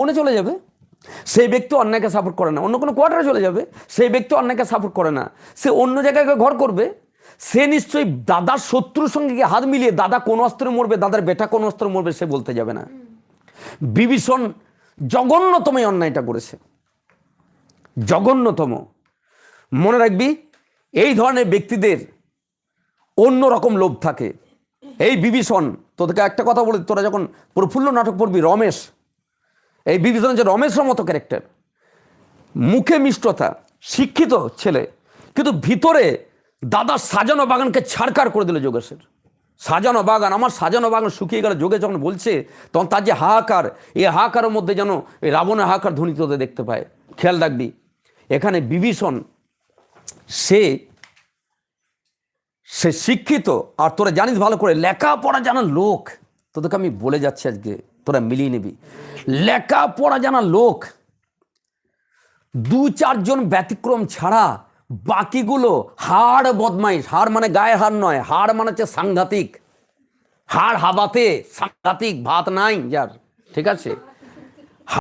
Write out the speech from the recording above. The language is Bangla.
কোনে চলে যাবে। সেই ব্যক্তি অন্যায়কে সাপোর্ট করে না। অন্য কোনো কোয়ার্টারে চলে যাবে। সেই ব্যক্তি অন্যায়কে সাপোর্ট করে না। সে অন্য জায়গায় ঘর করবে। সে নিশ্চয়ই দাদার শত্রুর সঙ্গে গিয়ে হাত মিলিয়ে দাদা কোন অস্ত্রে মরবে, দাদার বেটা কোন অস্ত্রে মরবে সে বলতে যাবে না। বিভীষণ জঘন্যতম এই অন্যায়টা করেছে। জঘন্যতম। মনে রাখবি, এই ধরনের ব্যক্তিদের অন্য রকম লোভ থাকে। এই বিভীষণ, তোদেরকে একটা কথা বলি, তোরা যখন প্রফুল্ল নাটক পড়বি, রমেশ এই বিভীষণ হচ্ছে রমেশের মতো ক্যারেক্টার মুখে মিষ্টতা, শিক্ষিত ছেলে, কিন্তু ভিতরে দাদার সাজানো বাগানকে ছাড়কার করে দিল যোগেশের। সাজানো বাগান, আমার সাজানো বাগান শুকিয়ে গেল যোগে যখন বলছে, তখন তার যে হাহাকার, এই হাহাকারের মধ্যে যেন এই রাবণের হাহাকার ধ্বনিত দেখতে পায়। খেয়াল রাখবি, এখানে বিভীষণ, সে সে শিক্ষিত, আর তোরা জানিস ভালো করে, লেখাপড়া জানার লোক, তোদেরকে আমি বলে যাচ্ছি আজকে। তোরা মিলিয়ে নিবি। লেখাপড়া জানা লোক, দু চারজন ব্যতিক্রম ছাড়া বাকিগুলো হাড় বদমাইশ। হাড় মানে গায়ে হার নয়, হাড় মানে হচ্ছে সাংঘাতিক। হাড় হাবাতে সাংঘাতিক ভাত নাই যার, ঠিক আছে?